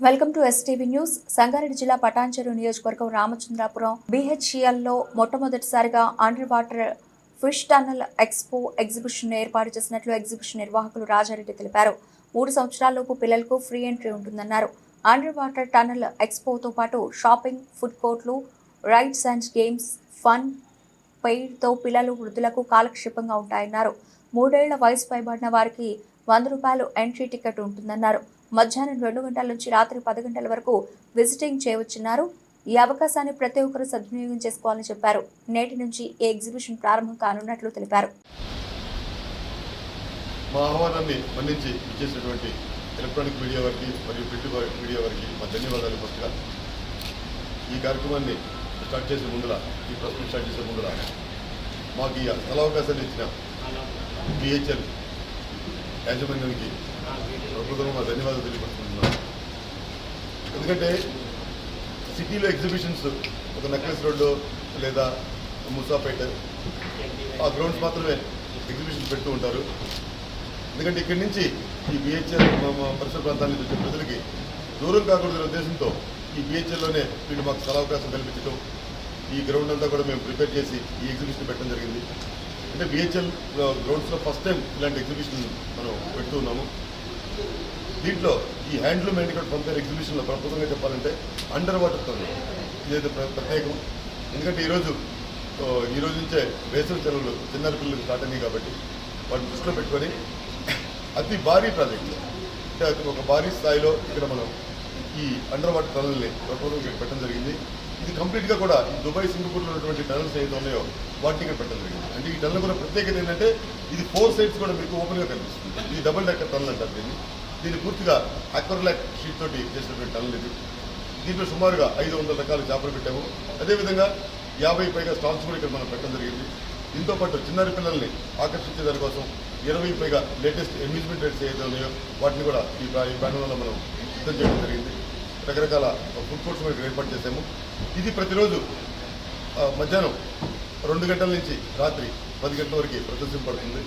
Welcome to STV news Sangareddy జిల్లా పటాన్చెరు నియోజకవర్గం రామచంద్రాపురం బీహెచ్ఈఎల్లో మొట్టమొదటిసారిగా under water fish tunnel expo exhibition ఏర్పాటు చేసినట్లు ఎగ్జిబిషన్ నిర్వాహకులు రాజారెడ్డి తెలిపారు. మూడు సంవత్సరాలలోపు పిల్లలకు ఫ్రీ ఎంట్రీ ఉంటుందన్నారు. అండర్ వాటర్ టన్నల్ ఎక్స్పోతో పాటు షాపింగ్ ఫుడ్ కోర్ట్లు రైడ్స్ అండ్ గేమ్స్ ఫన్ పెయిడ్తో పిల్లలు వృద్ధులకు కాలక్షేపంగా ఉంటాయన్నారు. మూడేళ్ళ వయసు పైబడిన వారికి వంద రూపాయలు ఎంట్రీ టికెట్ ఉంటుందన్నారు. మధ్యాహ్నం రెండు గంటల నుంచి రాత్రి పది గంటల వరకు విజిటింగ్ చేయవచ్చున్నారు ఈ అవకాశాన్ని ప్రతి ఒక్కరూ సద్వినియోగం చేసుకోవాలని చెప్పారు. నేటి నుంచి ఈ ఎగ్జిబిషన్ ప్రారంభం కానున్నట్లు తెలిపారు. మా ఆహ్వానాన్ని మన్నించి ఇచ్చేసినటువంటి ఎలక్ట్రానిక్ మీడియా వారికి మరియు ప్రింట్ మీడియా వారికి మా ధన్యవాదాలు ఫస్ట్గా ఈ కార్యక్రమాన్ని స్టార్ట్ చేసే ముందర ఈ ప్రశ్న స్టార్ట్ చేసే ముందర మాకు ఈ స్థలావకాశాన్ని ఇచ్చిన బిహెచ్ఎల్ యాజమాన్యానికి ప్రభుత్వం మా ధన్యవాదాలు తెలియపడుతున్నాను ఎందుకంటే సిటీలో ఎగ్జిబిషన్స్ ఒక నెక్లెస్ రోడ్డు లేదా ముసాపేట ఆ గ్రౌండ్స్ మాత్రమే ఎగ్జిబిషన్స్ పెడుతూ ఉంటారు. ఎందుకంటే ఇక్కడి నుంచి ఈ బిహెచ్ఎల్ పరిసర ప్రాంతానికి వచ్చే ప్రజలకి దూరం కాకూడదనే ఉద్దేశంతో ఈ బిహెచ్ఎల్లోనే వీళ్ళు మాకు స్థలావకాశం కల్పించడం ఈ గ్రౌండ్ అంతా కూడా మేము ప్రిపేర్ చేసి ఈ ఎగ్జిబిషన్ పెట్టడం జరిగింది. అంటే బిహెచ్ఎల్ గ్రౌండ్స్లో ఫస్ట్ టైం ఇలాంటి ఎగ్జిబిషన్ మనం పెడుతూ ఉన్నాము. దీంట్లో ఈ హ్యాండ్లూమ్ హ్యాండిక్రాఫ్ట్ పంపారు ఎగ్జిబిషన్లో ప్రస్తుతంగా చెప్పాలంటే అండర్ వాటర్తో ఇదైతే ప్రత్యేకం. ఎందుకంటే ఈరోజు ఈరోజు ఈ రోజు నుంచే వేసవి సెలవులు చిన్న పిల్లలు స్టార్ట్ అయినాయి కాబట్టి వాటిని దృష్టిలో పెట్టుకొని అతి భారీ ప్రాజెక్టులు అంటే అది ఒక భారీ స్థాయిలో ఇక్కడ మనం ఈ అండర్ వాటర్ టనల్ని ప్రభుత్వం ఇక్కడ పెట్టడం జరిగింది. ఇది కంప్లీట్గా కూడా ఈ దుబాయ్ సింగపూర్లో ఉన్నటువంటి టనల్స్ ఏదైతే ఉన్నాయో వాటిని ఇక్కడ పెట్టడం జరిగింది. అంటే ఈ టనల్ కూడా ప్రత్యేకత ఏంటంటే ఇది ఫోర్ సైడ్స్ కూడా మీకు ఓపెన్గా కనిపిస్తుంది. ఇది డబుల్ డెక్కర్ టనల్ అంటారు దీన్ని. దీన్ని పూర్తిగా అక్వర్లాక్ షీట్ తోటి చేసినటువంటి టనల్ ఇది. దీంట్లో సుమారుగా ఐదు వందల రకాల చేపలు పెట్టాము. అదేవిధంగా యాభై పైగా స్టాల్స్ కూడా ఇక్కడ మనం పెట్టడం జరిగింది. దీంతో పాటు చిన్నారి పిల్లల్ని ఆకర్షించే దానికోసం ఇరవై పైగా లేటెస్ట్ అమ్యూజ్మెంట్ రేట్స్ ఏదైతే ఉన్నాయో వాటిని కూడా ఈ ప్రా- ఈ ప్యానల్లో మనం సిద్ధం చేయడం జరిగింది. రకరకాల ఫుడ్ కోర్ట్స్ కూడా ఏర్పాటు చేశాము ఇది ప్రతిరోజు మధ్యాహ్నం రెండు గంటల నుంచి రాత్రి పది గంటల వరకు ప్రదర్శింపడుతుంది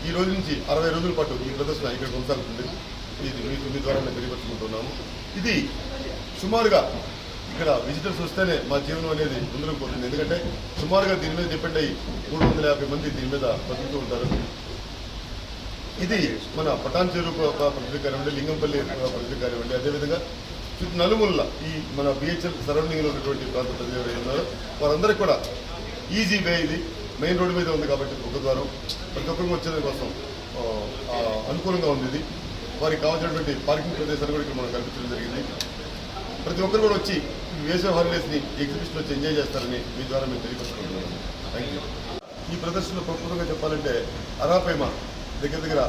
ఈ రోజు నుంచి అరవై రోజుల పాటు ఈ ప్రదర్శన ఇక్కడ కొనసాగుతుంది ఇది మీ మీ ద్వారా మేము తెలియపరుచుకుంటున్నాము ఇది సుమారుగా ఇక్కడ విజిటర్స్ వస్తేనే మా జీవనం అనేది ముందుకు పోతుంది ఎందుకంటే సుమారుగా దీని మీద డిపెండ్ అయ్యి మూడు వందల యాభై మంది దీని మీద బతుకుతూ ఉంటారు ఇది మన పటాన్ చెరువు ప్ర- ప్ర- పరిధి కానివ్వండి లింగంపల్లి పరిధి కానివ్వండి అదేవిధంగా చుట్టూ ఈ మన బిహెచ్ఎల్ సరౌండింగ్లో ఉన్నటువంటి ప్రాంత ప్రజలు ఉన్నారో వారందరికీ కూడా ఈజీ వే ఇది. మెయిన్ రోడ్డు మీద ఉంది కాబట్టి ఒక ద్వారం. ప్రతి ఒక్కరికి వచ్చేది కోసం అనుకూలంగా ఉంది ఇది. వారికి కావాల్సినటువంటి పార్కింగ్ ప్రదేశాలు కూడా ఇక్కడ మనం కల్పించడం జరిగింది. ప్రతి ఒక్కరు కూడా వచ్చి ఈ వేసవి హాలిడేస్ని ఎగ్జిబిషన్ వచ్చి ఎంజాయ్ చేస్తారని మీ ద్వారా మేము తెలియపరుచుకుంటున్నాను థ్యాంక్ యూ ఈ ప్రదర్శనలో ప్రకృతంగా చెప్పాలంటే అరాపేమ దగ్గర దగ్గర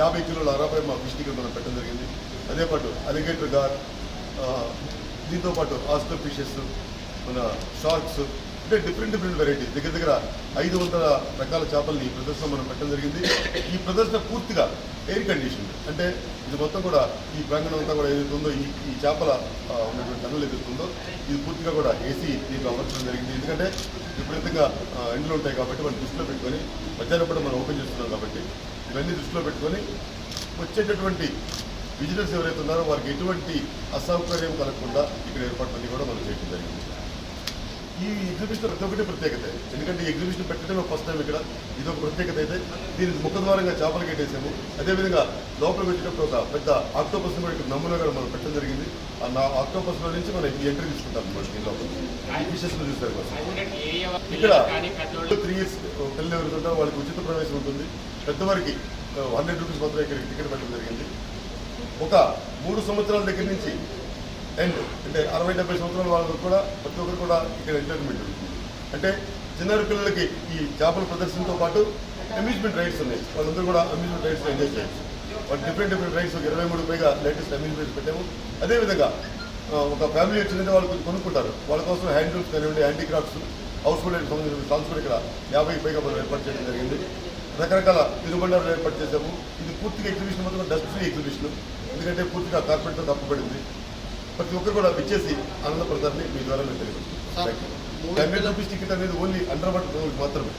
యాభై కిలోల అరాపేమ ఫిష్ ఇక్కడ మనం పెట్టడం జరిగింది. అదే పాటు అలిగేటర్ గార్ దీంతో పాటు ఆస్కర్ ఫిషెస్ మన షార్క్స్ అంటే డిఫరెంట్ డిఫరెంట్ వెరైటీస్ దగ్గర దగ్గర ఐదు వందల రకాల చేపల్ని ఈ ప్రదర్శన మనం పెట్టడం జరిగింది. ఈ ప్రదర్శన పూర్తిగా ఎయిర్ కండిషన్ అంటే ఇది మొత్తం కూడా ఈ ప్రాంగణం అంతా కూడా ఏదైతే ఉందో ఈ ఈ చేపల ఉన్నటువంటి టన్నులు ఎదుగుతుందో ఇది పూర్తిగా కూడా ఏసీ దీంట్లో అమర్చడం జరిగింది. ఎందుకంటే విపరీతంగా ఆ, ఎండలు ఉంటాయి కాబట్టి మనం దృష్టిలో పెట్టుకొని మధ్యాహ్నం కూడా మనం ఓపెన్ చేస్తున్నాం కాబట్టి ఇవన్నీ దృష్టిలో పెట్టుకొని వచ్చేటటువంటి విజిటర్స్ ఎవరైతే ఉన్నారో వారికి ఎటువంటి అసౌకర్యం కలగకుండా ఇక్కడ ఏర్పాట్లన్నీ కూడా మనం చేయడం జరిగింది. ఈ ఎగ్జిబిషన్ ప్రతి ఒక్కటి ప్రత్యేకత. ఎందుకంటే ఈ ఎగ్జిబిషన్ పెట్టడమే ఫస్ట్ టైం ఇక్కడ. ఇది ఒక ప్రత్యేకత అయితే. దీనికి ముఖద్వారంగా చేపలు కట్టేసాము అదేవిధంగా లోపల పెట్టినప్పుడు ఒక పెద్ద ఆక్టోపస్ కూడా ఇక్కడ నమూనా కూడా మనం పెట్టడం జరిగింది. ఆ ఆక్టోపస్లో నుంచి మనం ఈ ఎంట్రీ తీసుకుంటాం అనమాట లోపల. ఫిషెస్లో చూస్తారు ఇక్కడ త్రీ ఇయర్స్ పిల్లలు ఎవరు వాళ్ళకి ఉచిత ప్రవేశం ఉంటుంది. పెద్దవారికి హండ్రెడ్ రూపీస్ మాత్రమే ఇక్కడ టికెట్ పెట్టడం జరిగింది. ఒక మూడు సంవత్సరాల దగ్గర నుంచి అండ్ అంటే అరవై డెబ్బై సంవత్సరాల వాళ్ళకు కూడా ప్రతి ఒక్కరు కూడా ఇక్కడ ఎంటర్టైన్మెంట్ ఉంటుంది అంటే చిన్నారి పిల్లలకి ఈ చేపల ప్రదర్శనతో పాటు అమ్యూజ్మెంట్ రైడ్స్ ఉన్నాయి. వాళ్ళందరూ కూడా అమ్యూజ్మెంట్ రైడ్స్ ఎంజాయ్ చేయొచ్చు. వాళ్ళు డిఫరెంట్ డిఫరెంట్ రైడ్స్ ఒక ఇరవై మూడు పైగా లేటెస్ట్ అమ్యూజ్మెంట్స్ పెట్టాము. అదేవిధంగా ఒక ఫ్యామిలీ వచ్చిందంటే వాళ్ళు కొంచెం కొనుక్కుంటారు. వాళ్ళ కోసం హ్యాండ్లూమ్స్ కానివ్వండి హ్యాండీక్రాఫ్ట్స్ హౌస్ హోల్డ్ సంబంధించిన స్టాల్స్ కూడా ఇక్కడ యాభై పైగా మనం ఏర్పాటు చేయడం జరిగింది. రకరకాల తిరుబండాలు ఏర్పాటు చేశాము. ఇది పూర్తిగా ఎగ్జిబిషన్ మొత్తం డస్ట్ ఫ్రీ ఎగ్జిబిషన్. ఎందుకంటే పూర్తిగా కార్పెట్తో కప్పబడింది ప్రతి ఒక్కరు కూడా విచ్చేసి ఆనందపడతారని మీ ద్వారా నేను తెలియదు రూపీస్ టికెట్ అనేది ఓన్లీ అండర్ వాటర్ మాత్రమే.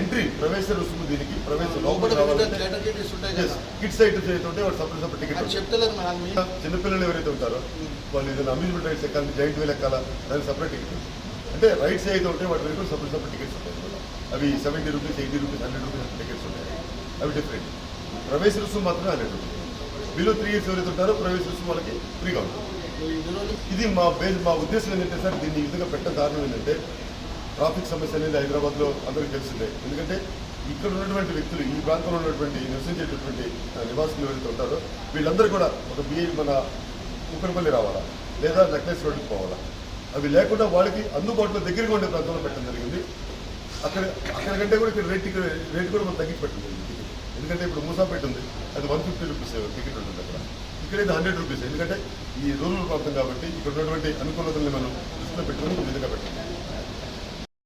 ఎంట్రీ ప్రవేశ రుసుము దీనికి. ప్రవేశ కిడ్స్ ఐటమ్స్ అయితే ఉంటే సపరేట్ సపరేట్ టికెట్ చిన్నపిల్లలు ఎవరైతే ఉంటారో వాళ్ళు ఏదైనా అమ్యూజ్మెంట్ రైడ్స్ ఎక్కాలి జైంట్ వీల్ ఎక్కాలా దానికి సపరేట్ టికెట్ అంటే రైడ్స్ అయితే ఉంటే వాటి సపరేట్ సపరేట్ టికెట్స్ ఉంటాయి. అవి seventy rupees eighty rupees hundred rupees tickets ఉంటాయి. అవి డిఫరెంట్ ప్రవేశ రుసుము మాత్రమే hundred rupees below three years ఎవరైతే ఉంటారో ప్రవేశ రుసుము వాళ్ళకి ఫ్రీగా ఉంటుంది. ఇది మా బేస్ మా ఉద్దేశం ఏంటంటే సార్ దీన్ని ఈ విధంగా పెట్ట కారణం ఏంటంటే ట్రాఫిక్ సమస్య అనేది హైదరాబాద్లో అందరికీ తెలిసిందే ఎందుకంటే ఇక్కడ ఉన్నటువంటి వ్యక్తులు ఈ ప్రాంతంలో ఉన్నటువంటి నివసించేటటువంటి నివాసులు ఎవరైతే ఉంటారో వీళ్ళందరూ కూడా ఒక బిఏ మన కుక్కరపల్లి రావాలా? లేదా నెక్లెస్ రోడ్డుకి పోవాలా? అవి లేకుండా వాళ్ళకి అందుబాటులో దగ్గరగా ఉండే ప్రాంతంలో పెట్టడం జరిగింది. అక్కడ అక్కడ కంటే కూడా ఇక్కడ రేట్ రేట్ కూడా మనం తగ్గించి పెట్టడం. ఎందుకంటే ఇప్పుడు మూసాపేట ఉంది. అది one fifty rupees uh, ticket ఉంటుంది అక్కడ. ఇక్కడైతే హండ్రెడ్ రూపీస్. ఎందుకంటే ఈ రూరల్ ప్రాంతం కాబట్టి ఇక్కడ ఉన్నటువంటి అనుకూలతల్ని మనం దృష్టిలో పెట్టుకుని విధంగా పెట్టాం